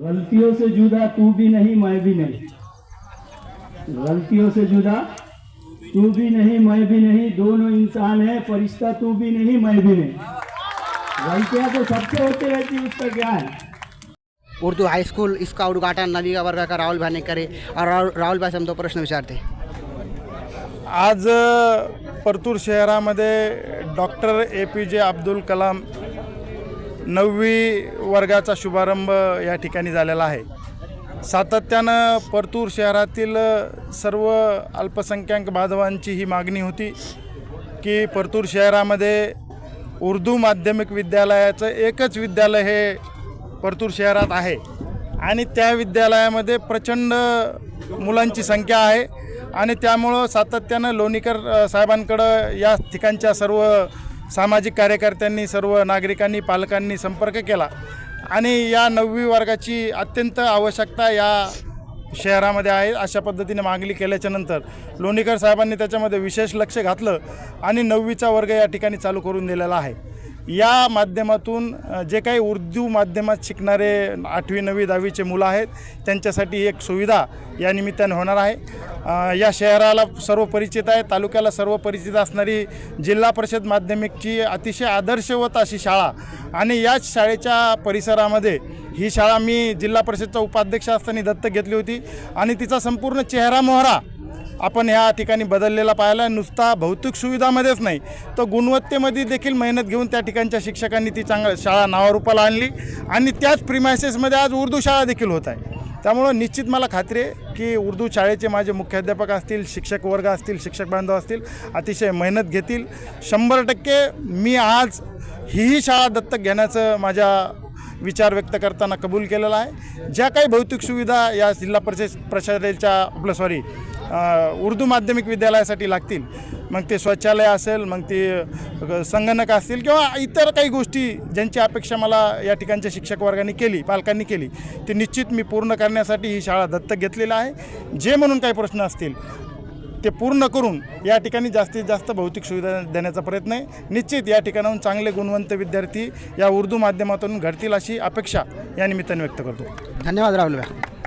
गलतियों से जुदा तू भी नहीं मैं भी नहीं। गलतियों से जुदा तू भी नहीं मैं भी नहीं। दोनों इंसान है फरिश्ता तू भी नहीं मैं भी नहीं। गलतियां तो सबसे होती रहती है उसका क्या है? उर्दू हाई स्कूल इसका उद्घाटन नवी वर्ग का राहुल भाई ने करे और राहुल भाई से हम दो प्रश्न विचारते आज परतूर शहरामध्ये डॉक्टर ए पी जे अब्दुल कलाम नववी वर्गाचा शुभारंभ या ठिकाणी झालेला आहे. सातत्यानं परतूर शहरातील सर्व अल्पसंख्याक बांधवांची ही मागणी होती की परतूर शहरामध्ये उर्दू माध्यमिक विद्यालयाचं एकच विद्यालय हे परतूर शहरात आहे. आणि त्या विद्यालयामध्ये प्रचंड मुलांची संख्या आहे आणि त्यामुळं सातत्यानं लोणीकर साहेबांकडं या ठिकाणच्या सर्व सामाजिक कार्यकर्त्यांनी सर्व नागरिकांनी पालकांनी संपर्क केला. आणि या नववी वर्गाची अत्यंत आवश्यकता या शहरामध्ये आहे अशा पद्धतीने मागणी केल्याच्यानंतर लोणीकर साहेबांनी त्याच्यामध्ये विशेष लक्ष घातलं आणि नववीचा वर्ग या ठिकाणी चालू करून दिलेला आहे. या माध्यमातून जे काही उर्दू माध्यमात शिकणारे आठवी नववी दहावीचे मुलं आहेत त्यांच्यासाठी एक सुविधा या निमित्ताने होणार आहे. या शहराला सर्व परिचित आहे तालुक्याला सर्व परिचित असणारी जिल्हा परिषद माध्यमिकची अतिशय आदर्शवत अशी शाळा आणि याच शाळेच्या परिसरामध्ये ही शाळा मी जिल्हा परिषदचा उपाध्यक्ष असताना दत्तक घेतली होती आणि तिचा संपूर्ण चेहरा मोहरा आपण ह्या ठिकाणी बदललेला पाहिला नुसता भौतिक सुविधामध्येच नाही तर गुणवत्तेमध्ये देखील मेहनत घेऊन त्या ठिकाणच्या शिक्षकांनी ती चांगलं शाळा नावारूपाला आणली. आणि त्याच प्रिमायसेसमध्ये आज उर्दू शाळा देखील होत आहे. त्यामुळं निश्चित मला खात्री आहे की उर्दू शाळेचे माझे मुख्याध्यापक असतील शिक्षक वर्ग असतील शिक्षक बांधव असतील अतिशय मेहनत घेतील. शंभर टक्के मी आज हीही शाळा दत्तक घेण्याचं माझ्या विचार व्यक्त करताना कबूल केलेला आहे. ज्या काही भौतिक सुविधा या जिल्हा परिषद प्रशालेच्या आपलं सॉरी उर्दू माध्यमिक विद्यालयासाठी लागतील. मग ते शौचालय असेल मग ते संगणक असतील किंवा इतर काही गोष्टी ज्यांची अपेक्षा मला या ठिकाणच्या शिक्षक वर्गाने केली पालकांनी केली ते निश्चित मी पूर्ण करण्यासाठी ही शाळा दत्तक घेतलेली आहे. जे म्हणून काही प्रश्न असतील ते पूर्ण करून या ठिकाणी जास्तीत जास्त भौतिक सुविधा देण्याचा प्रयत्न आहे. निश्चित या ठिकाणाहून चांगले गुणवंत विद्यार्थी या उर्दू माध्यमातून घडतील अशी अपेक्षा या निमित्ताने व्यक्त करतो. धन्यवाद राहुल भाई